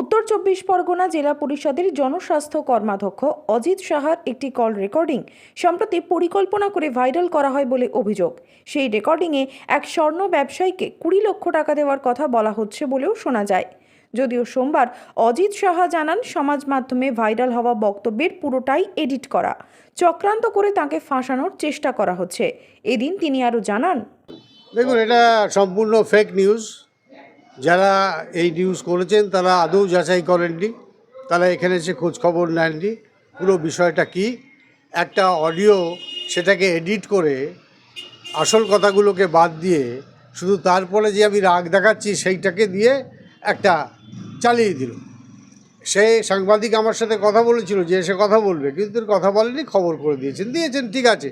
উত্তর চব্বিশ পরগনা জেলা পরিষদের জনস্বাস্থ্য কর্মাধ্যক্ষ অজিত সাহার একটি কল রেকর্ডিং সম্প্রতি পরিকল্পনা করে ভাইরাল করা হয় বলে অভিযোগ। সেই রেকর্ডিংয়ে এক স্বর্ণ ব্যবসায়ীকে কুড়ি লক্ষ টাকা দেওয়ার কথা বলা হচ্ছে বলেও শোনা যায়। যদিও সোমবার অজিত সাহা জানান, সমাজ মাধ্যমে ভাইরাল হওয়া বক্তব্যের পুরোটাই এডিট করা। চক্রান্ত করে তাকে ফাঁসানোর চেষ্টা করা হচ্ছে। এদিন তিনি আরও জানান, দেখুন, এটা সম্পূর্ণ ফেক নিউজ যারা এই নিউজ করেছেন, তারা আদৌ যাচাই করেননি, তারা এখানে এসে খোঁজ খবর নেননি। পুরো বিষয়টা কি? একটা অডিও সেটাকে এডিট করে আসল কথাগুলোকে বাদ দিয়ে শুধু তারপরে যে আমি রাগ দেখাচ্ছি, সেইটাকে দিয়ে একটা চালিয়ে দিল। সে সাংবাদিক আমার সাথে কথা বলেছিল যে এসে কথা বলবে, কিন্তু কথা বলেনি, খবর করে দিয়েছেন। দিয়েছেন, ঠিক আছে।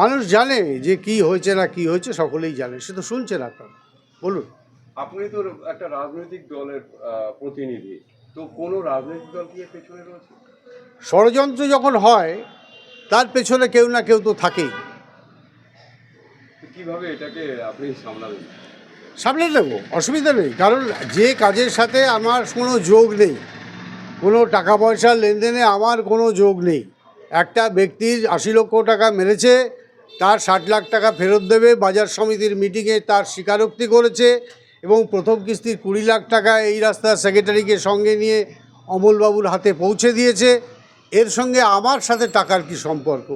মানুষ জানে যে কি হয়েছে না কি হয়েছে, সকলেই জানে। সে তো শুনছে না বলুন। আপনি তো একটা রাজনৈতিক দলের প্রতিনিধি তো কোনো রাজনৈতিক দল কি পেছনে রয়েছে? ষড়যন্ত্র যখন হয় তার পেছনে কেউ না কেউ তো থাকেই। কীভাবে এটাকে আপনি সামলাবেন? সামলে নেব অসুবিধা নেই কারণ যে কাজের সাথে আমার কোনো যোগ নেই কোনো টাকা পয়সার লেনদেনে আমার কোনো যোগ নেই। একটা ব্যক্তির আশি লক্ষ টাকা মেরেছে তার ষাট লাখ টাকা ফেরত দেবে বাজার সমিতির মিটিংয়ে তার স্বীকারোক্তি করেছে এবং প্রথম কিস্তির কুড়ি লাখ টাকা এই রাস্তার সেক্রেটারিকে সঙ্গে নিয়ে অমলবাবুর হাতে পৌঁছে দিয়েছে। এর সঙ্গে আমার সাথে টাকার কি সম্পর্ক?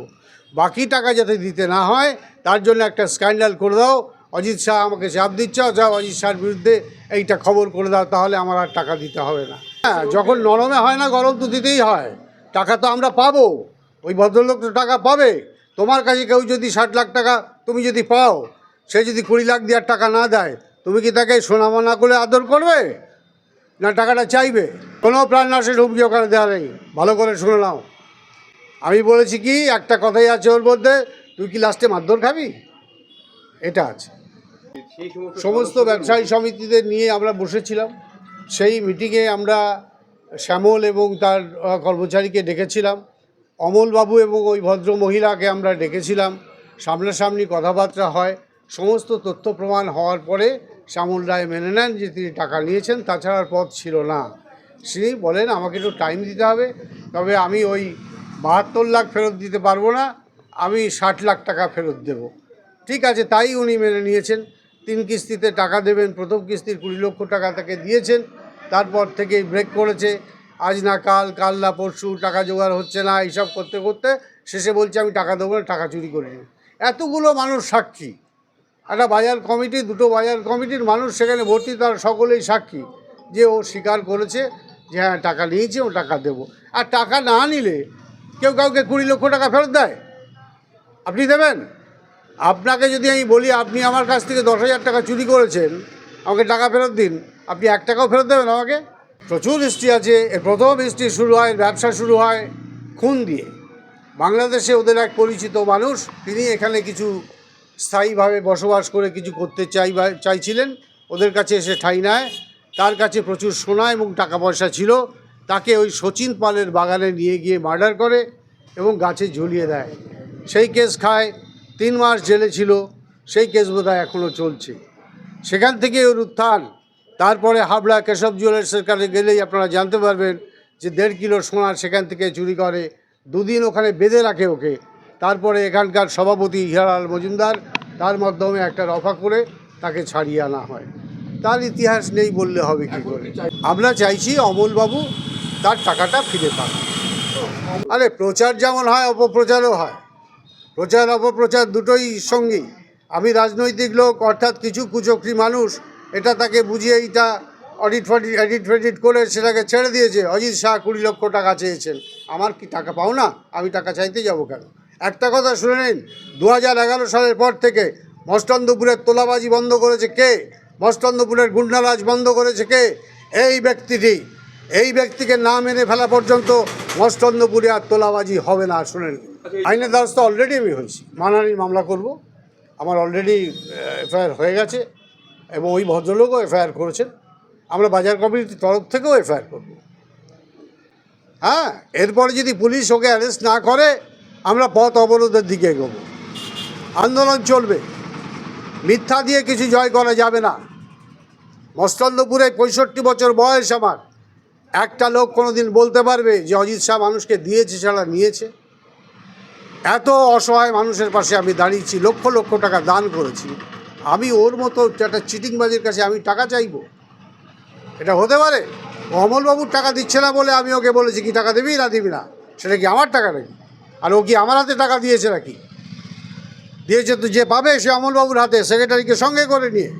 বাকি টাকা যাতে দিতে না হয়, তার জন্য একটা স্ক্যান্ডাল করে দাও। অজিত শাহ আমাকে চাপ দিচ্ছে অথবা অজিত শাহর বিরুদ্ধে এইটা খবর করে দাও, তাহলে আমার আর টাকা দিতে হবে না। হ্যাঁ যখন নরমে হয় না, গরম তো দিতেই হয়। টাকা তো আমরা পাবো। ওই ভদ্রলোক তো টাকা পাবে। তোমার কাছে কেউ যদি ষাট লাখ টাকা তুমি যদি পাও, সে যদি কুড়ি লাখ দেওয়ার টাকা না দেয় তুমি কি তাকে সোনামনা করে আদর করবে? না টাকাটা চাইবে? কোনো প্রাণ প্রাণনাশের হুমকি ওখানে দেওয়া নেই। ভালো করে শুনে নাও। আমি বলেছি কি, একটা কথাই আছে ওর মধ্যে, তুই কি লাস্টে মারধর খাবি? এটা আছে। সমস্ত সমস্ত ব্যবসায়ী সমিতিদের নিয়ে আমরা বসেছিলাম। সেই মিটিংয়ে আমরা শ্যামল এবং তার কর্মচারীকে ডেকেছিলাম। অমলবাবু এবং ওই ভদ্র মহিলাকে আমরা ডেকেছিলাম। সামনাসামনি কথাবার্তা হয়। সমস্ত তথ্য প্রমাণ হওয়ার পরে শ্যামল রায় মেনে নেন যে তিনি টাকা নিয়েছেন, তাছাড়ার পথ ছিল না। তিনি বলেন, আমাকে একটু টাইম দিতে হবে, তবে আমি ওই বাহাত্তর লাখ ফেরত দিতে পারব না, আমি ষাট লাখ টাকা ফেরত দেবো। ঠিক আছে, তাই উনি মেনে নিয়েছেন। তিন কিস্তিতে টাকা দেবেন, প্রথম কিস্তির কুড়ি লক্ষ টাকা তাকে দিয়েছেন, তারপর থেকেই ব্রেক করেছে। আজ না কাল কাল না পরশু, টাকা জোগাড় হচ্ছে না, এইসব করতে করতে শেষে বলছে, আমি টাকা দেবো না, টাকা চুরি করিনি। এতগুলো মানুষ সাক্ষী। একটা বাজার কমিটি, দুটো বাজার কমিটির মানুষ সেখানে ভর্তি, তার সকলেই সাক্ষী যে ও স্বীকার করেছে যে হ্যাঁ টাকা নিয়েছে ও টাকা দেবো। আর টাকা না নিলে কেউ কাউকে কুড়ি লক্ষ টাকা ফেরত দেয়? আপনি দেবেন? আপনাকে যদি আমি বলি, আপনি আমার কাছ থেকে দশ হাজার টাকা চুরি করেছেন, আমাকে টাকা ফেরত দিন। আপনি এক টাকাও ফেরত দেবেন আমাকে? প্রচুর হিস্ট্রি আছে। এর প্রথম হিস্ট্রি শুরু হয়, ব্যবসা শুরু হয় খুন দিয়ে। বাংলাদেশে ওদের এক পরিচিত মানুষ, তিনি এখানে কিছু স্থায়ীভাবে বসবাস করে কিছু করতে চাই চাইছিলেন, ওদের কাছে এসে ঠাই নেয়। তার কাছে প্রচুর সোনা এবং টাকা পয়সা ছিল। তাকে ওই সচিন পালের বাগানে নিয়ে গিয়ে মার্ডার করে এবং গাছে ঝুলিয়ে দেয়। সেই কেস খায়, তিন মাস জেলে ছিল, সেই কেস বোধহয় এখনও চলছে। সেখান থেকে ওর উত্থান। তারপরে হাবড়া কেশব জুয়েলার্সের কাছে গেলেই আপনারা জানতে পারবেন যে দেড় কিলো সোনা সেখান থেকে চুরি করে। দুদিন ওখানে বেঁধে রাখে ওকে। তারপরে এখানকার সভাপতি হিরালাল মজুমদার, তার মাধ্যমে একটা রফা করে তাকে ছাড়িয়ে আনা হয়। তার ইতিহাস নেই বললে হবে কী করে? আমরা চাইছি অমলবাবু তার টাকাটা ফিরে পান আরে প্রচার যেমন হয়, অপপ্রচারও হয়। প্রচার, অপপ্রচার দুটোই সঙ্গী। আমি রাজনৈতিক লোক, অর্থাৎ কিছু কুচক্রি মানুষ, এটা তাকে বুঝিয়ে এইটা অডিট ফডিট, এডিট ফেডিট করে সেটাকে ছেড়ে দিয়েছে। অজিত শাহ কুড়ি লক্ষ টাকা চেয়েছেন। আমার কি টাকা পাও না? আমি টাকা চাইতে যাব কেন? একটা কথা শুনে নিন দু হাজার এগারো সালের পর থেকে মস্তন্দপুরের তোলাবাজি বন্ধ করেছে কে? মস্তন্দপুরের গুন্ডারাজ বন্ধ করেছে কে? এই ব্যক্তিটি, এই ব্যক্তিকে না মেনে ফেলা পর্যন্ত মস্তন্দপুরে আর তোলাবাজি হবে না শুনেন আইনের দ্বারস্থ অলরেডি আমি হয়েছি, মানহানির মামলা করব। আমার অলরেডি এফআইআর হয়ে গেছে এবং ওই ভদ্রলোকও এফআইআর করেছেন। আমরা বাজার কমিটির তরফ থেকেও এফআইআর করব। হ্যাঁ এরপরে যদি পুলিশ ওকে অ্যারেস্ট না করে আমরা পথ অবরোধের দিকে এগোবো। আন্দোলন চলবে। মিথ্যা দিয়ে কিছু জয় করা যাবে না। মস্তন্দপুরে পঁয়ষট্টি বছর বয়স আমার। একটা লোক কোনোদিন বলতে পারবে যে অজিত শাহ মানুষকে দিয়েছে ছাড়া নিয়েছে। এত অসহায় মানুষের পাশে আমি দাঁড়িয়েছি, লক্ষ লক্ষ টাকা দান করেছি। আমি ওর মতো একটা চিটিংবাজির কাছে আমি টাকা চাইব। এটা হতে পারে? অমলবাবুর টাকা দিচ্ছে না বলে আমি ওকে বলেছি, কি টাকা দিবি না দিবি না? সেটা কি আমার টাকা নাকি? আর ও কি আমার হাতে টাকা দিয়েছে নাকি? দিয়েছে তো যে পাবে সে অমলবাবুর হাতে, সেক্রেটারিকে সঙ্গে করে নিয়ে।